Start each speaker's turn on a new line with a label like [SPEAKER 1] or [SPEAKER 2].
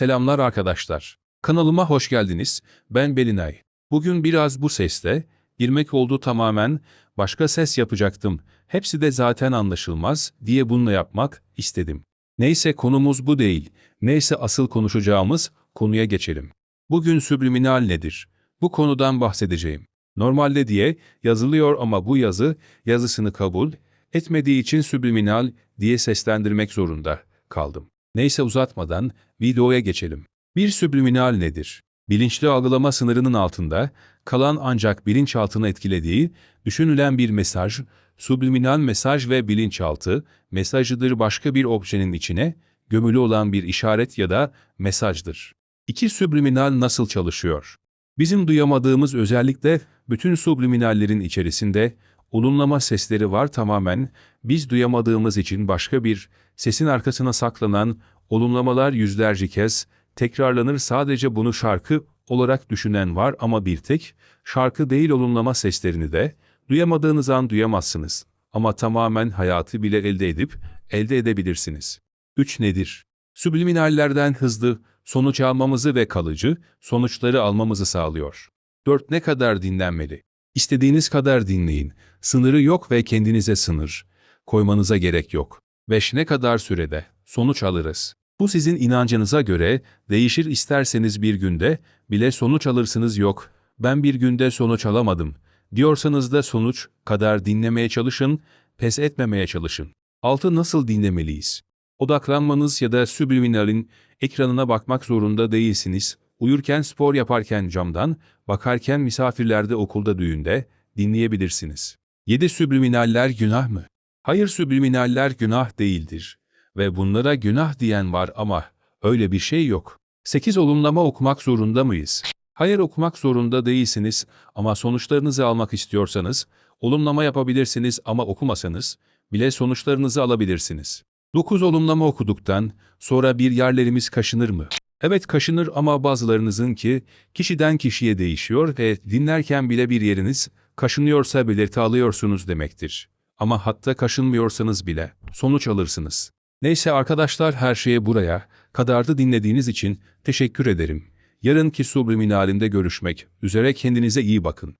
[SPEAKER 1] Selamlar arkadaşlar. Kanalıma hoş geldiniz. Ben Belinay. Bugün biraz bu sesle, girmek oldu tamamen, başka ses yapacaktım. Hepsi de zaten anlaşılmaz diye bununla yapmak istedim. Neyse konumuz bu değil. Neyse asıl konuşacağımız konuya geçelim. Bugün subliminal nedir? Bu konudan bahsedeceğim. Normalde diye yazılıyor ama bu yazı yazısını kabul etmediği için subliminal diye seslendirmek zorunda kaldım. Neyse uzatmadan videoya geçelim. Bir subliminal nedir? Bilinçli algılama sınırının altında kalan ancak bilinçaltını etkilediği düşünülen bir mesaj, subliminal mesaj ve bilinçaltı mesajıdır başka bir objenin içine gömülü olan bir işaret ya da mesajdır. İki subliminal nasıl çalışıyor? Bizim duyamadığımız özellikle bütün subliminallerin içerisinde olumlama sesleri var tamamen biz duyamadığımız için başka bir sesin arkasına saklanan olumlamalar yüzlerce kez tekrarlanır sadece bunu şarkı olarak düşünen var ama bir tek şarkı değil olumlama seslerini de duyamadığınız an duyamazsınız ama tamamen hayatı bile elde edip elde edebilirsiniz. 3 nedir? Subliminallerden hızlı sonuç almamızı ve kalıcı sonuçları almamızı sağlıyor. 4 ne kadar dinlenmeli? İstediğiniz kadar dinleyin. Sınırı yok ve kendinize sınır koymanıza gerek yok. 5 ne kadar sürede sonuç alırız? Bu sizin inancınıza göre değişir isterseniz bir günde bile sonuç alırsınız yok. Ben bir günde sonuç alamadım. Diyorsanız da sonuç kadar dinlemeye çalışın, pes etmemeye çalışın. 6 nasıl dinlemeliyiz? Odaklanmanız ya da subliminalin ekranına bakmak zorunda değilsiniz. Uyurken spor yaparken camdan, bakarken misafirlerde okulda düğünde dinleyebilirsiniz. 7 subliminaller günah mı? Hayır subliminaller günah değildir. Ve bunlara günah diyen var ama öyle bir şey yok. 8 olumlama okumak zorunda mıyız? Hayır okumak zorunda değilsiniz ama sonuçlarınızı almak istiyorsanız olumlama yapabilirsiniz ama okumasanız bile sonuçlarınızı alabilirsiniz. 9 olumlama okuduktan sonra bir yerlerimiz kaşınır mı? Evet kaşınır ama bazılarınızınki kişiden kişiye değişiyor ve dinlerken bile bir yeriniz kaşınıyorsa belirti alıyorsunuz demektir. Ama hatta kaşınmıyorsanız bile sonuç alırsınız. Neyse arkadaşlar her şeye buraya kadar da dinlediğiniz için teşekkür ederim. Yarınki subliminalinde görüşmek üzere kendinize iyi bakın.